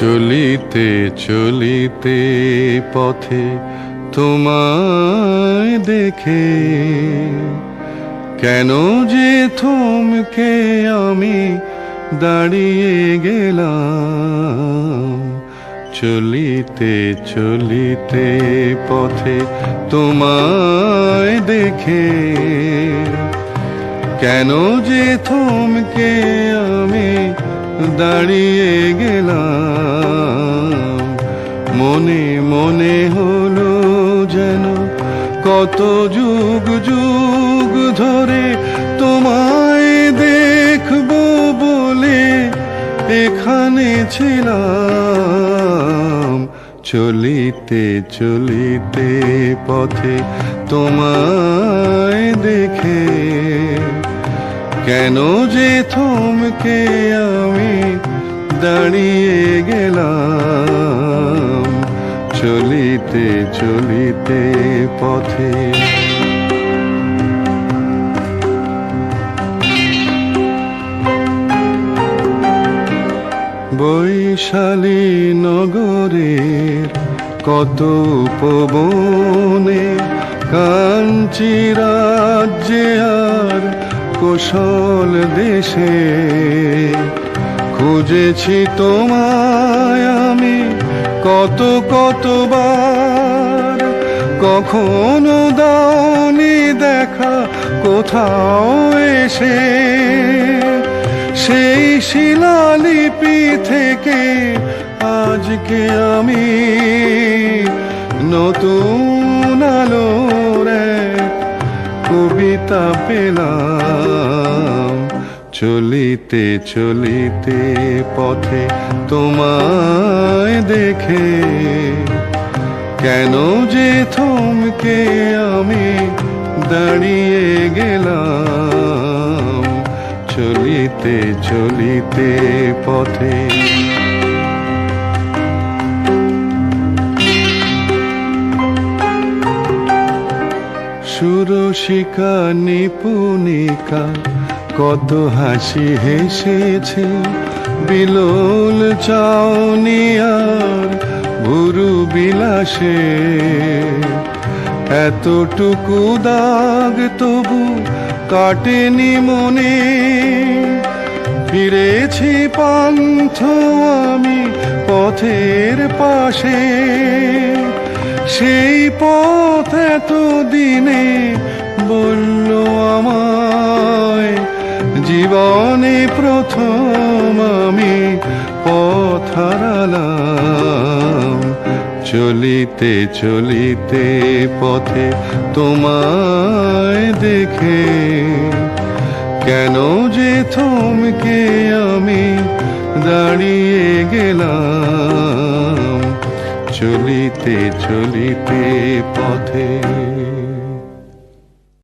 চলিতে চলিতে পথে তোমায় দেখে। কেন যে থমকে আমি দাঁড়িয়ে গেলাম। চলিতে চলিতে পথে তোমায় দেখে। কেন যে থমকে আমি দাঁড়িয়ে গেলাম। মনে মনে হলো যেন কত যুগ যুগ ধরে তোমায় দেখব বলে এখানে ছিলাম। চলিতে চলিতে পথে তোমায় কেন যে থমকে আমি দাঁড়িয়ে গেলাম চলিতে চলিতে পথে। বৈশালী নগরের কত উপবনে কাঞ্চি রাজ্যে আর কুশল দেশে খুঁজেছি তোমায় আমি কত কতবার। কখনো দাওনি দেখা, কোথাও এসে সেই শিলালিপি থেকে আজকে আমি নতুন কবিতা পেলাম। চলিতে চলিতে পথে তোমায় দেখে, কেন যে থমকে আমি দাঁড়িয়ে গেলাম। চলিতে চলিতে পথে সুরশিকা নিপুণিকা, কত হাসি হেসেছে। বিলোল চাউনি আর ভুরু বিলাসে। এতটুকু দাগ তবু কাটেনি মনে। ফিরেছি পান্থ আমি পথের পাশে। সেই পথ এত দিনে বলল আমায়, জীবনে প্রথম আমি পথ চলিতে চলিতে পথে তোমায় দেখে কেন যে থমকে আমি দাঁড়িয়ে গেলাম? চলিতে চলিতে পথে।